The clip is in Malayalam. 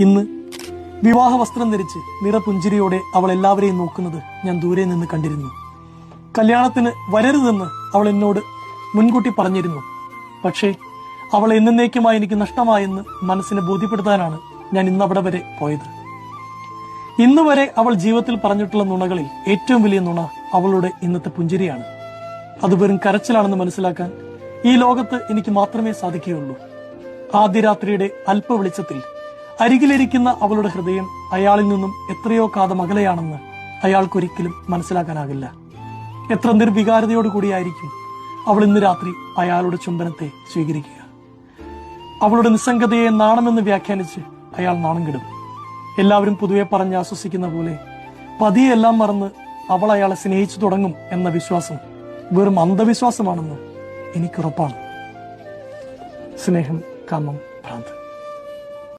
ഇന്ന് വിവാഹ വസ്ത്രം ധരിച്ച് നിറപുഞ്ചിരിയോടെ അവൾ എല്ലാവരെയും നോക്കുന്നത് ഞാൻ ദൂരെ നിന്ന് കണ്ടിരുന്നു. കല്യാണത്തിന് വരരുതെന്ന് അവൾ എന്നോട് മുൻകൂട്ടി പറഞ്ഞിരുന്നു. പക്ഷേ അവൾ എന്നേക്കുമായി എനിക്ക് നഷ്ടമായെന്ന് മനസ്സിനെ ബോധ്യപ്പെടുത്താനാണ് ഞാൻ ഇന്ന് അവിടെ വരെ പോയത്. ഇന്ന് വരെ അവൾ ജീവിതത്തിൽ പറഞ്ഞിട്ടുള്ള നുണകളിൽ ഏറ്റവും വലിയ നുണ അവളുടെ ഇന്നത്തെ പുഞ്ചിരിയാണ്. അത് വെറും കരച്ചിലാണെന്ന് മനസ്സിലാക്കാൻ ഈ ലോകത്ത് എനിക്ക് മാത്രമേ സാധിക്കുകയുള്ളൂ. ആദ്യ രാത്രിയുടെ അല്പ വെളിച്ചത്തിൽ അരികിലിരിക്കുന്ന അവളുടെ ഹൃദയം അയാളിൽ നിന്നും എത്രയോ കാതം അകലെയാണെന്ന് അയാൾക്കൊരിക്കലും മനസ്സിലാക്കാനാകില്ല. എത്ര നിർവികാരതയോടുകൂടിയായിരിക്കും അവൾ ഇന്ന് രാത്രി അയാളുടെ ചുംബനത്തെ സ്വീകരിക്കുക. അവളുടെ നിസ്സംഗതയെ നാണമെന്ന് വ്യാഖ്യാനിച്ച് അയാൾ നാണം കെടും. എല്ലാവരും പൊതുവെ പറഞ്ഞ് ആശ്വസിക്കുന്ന പോലെ പതിയെ എല്ലാം മറന്ന് അവൾ അയാളെ സ്നേഹിച്ചു തുടങ്ങും എന്ന വിശ്വാസം വെറും അന്ധവിശ്വാസമാണെന്ന് എനിക്കുറപ്പാണ്. സ്നേഹം കാമം ഭ്രാന്ത്.